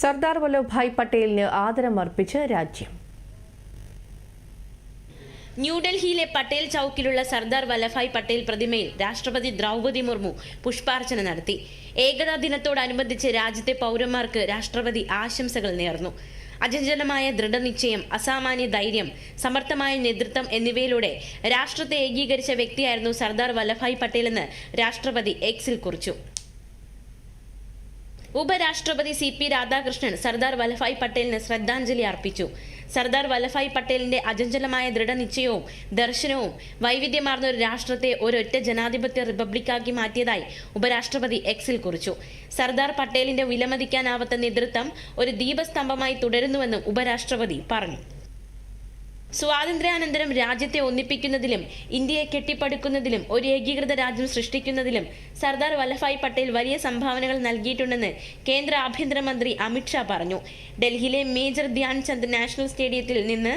സർദാർ വല്ലഭ്ഭായ് പട്ടേലിന് ആദരമർപ്പിച്ച് രാജ്യം. ന്യൂഡൽഹിയിലെ പട്ടേൽ ചൌക്കിലുള്ള സർദാർ വല്ലഭായ് പട്ടേൽ പ്രതിമയിൽ രാഷ്ട്രപതി ദ്രൗപദി മുർമു പുഷ്പാർച്ചന നടത്തി. ഏകതാ ദിനത്തോടനുബന്ധിച്ച് രാജ്യത്തെ പൗരന്മാർക്ക് രാഷ്ട്രപതി ആശംസകൾ നേർന്നു. അജഞ്ചനമായ ദൃഢനിശ്ചയം അസാമാന്യ ധൈര്യം സമർത്ഥമായ നേതൃത്വം എന്നിവയിലൂടെ രാഷ്ട്രത്തെ ഏകീകരിച്ച വ്യക്തിയായിരുന്നു സർദാർ വല്ലഭായ് പട്ടേലെന്ന് രാഷ്ട്രപതി എക്സിൽ കുറിച്ചു. ഉപരാഷ്ട്രപതി സി പി രാധാകൃഷ്ണൻ സർദാർ വല്ലഭായ് പട്ടേലിന് ശ്രദ്ധാഞ്ജലി അർപ്പിച്ചു. സർദാർ വല്ലഭായ് പട്ടേലിന്റെ അചഞ്ചലമായ ദൃഢനിശ്ചയവും ദർശനവും വൈവിധ്യമാർന്ന ഒരു രാഷ്ട്രത്തെ ഒരൊറ്റ ജനാധിപത്യ റിപ്പബ്ലിക്കാക്കി മാറ്റിയതായി ഉപരാഷ്ട്രപതി എക്സിൽ കുറിച്ചു. സർദാർ പട്ടേലിന്റെ വിലമതിക്കാനാവാത്ത നേതൃത്വം ഒരു ദീപസ്തംഭമായി തുടരുന്നുവെന്നും ഉപരാഷ്ട്രപതി പറഞ്ഞു. സ്വാതന്ത്ര്യാനന്തരം രാജ്യത്തെ ഒന്നിപ്പിക്കുന്നതിലും ഇന്ത്യയെ കെട്ടിപ്പടുക്കുന്നതിലും ഒരു ഏകീകൃത രാജ്യം സൃഷ്ടിക്കുന്നതിലും സർദാർ വല്ലഭായ് പട്ടേൽ വലിയ സംഭാവനകൾ നൽകിയിട്ടുണ്ടെന്ന് കേന്ദ്ര ആഭ്യന്തരമന്ത്രി അമിത്ഷാ പറഞ്ഞു ഡൽഹിയിലെ മേജർ ധ്യാൻചന്ദ് നാഷണൽ സ്റ്റേഡിയത്തിൽ നിന്ന്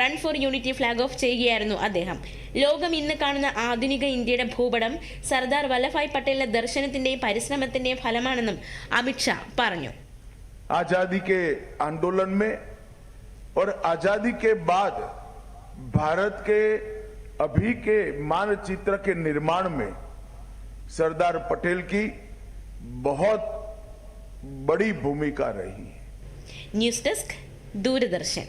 run for unity flag off ചെയ്യുകയായിരുന്നു അദ്ദേഹം ലോകം ഇന്ന് കാണുന്ന ആധുനിക ഇന്ത്യയുടെ ഭൂപടം സർദാർ വല്ലഭായ് പട്ടേലിന്റെ ദർശനത്തിന്റെയും പരിശ്രമത്തിന്റെയും ഫലമാണെന്നും അമിത്ഷാ പറഞ്ഞു आजादी के आंदोलन में और आजादी के बाद भारत के अभी के मानचित्र के निर्माण में सरदार पटेल की बहुत बड़ी भूमिका रही है। News desk Doordarshan.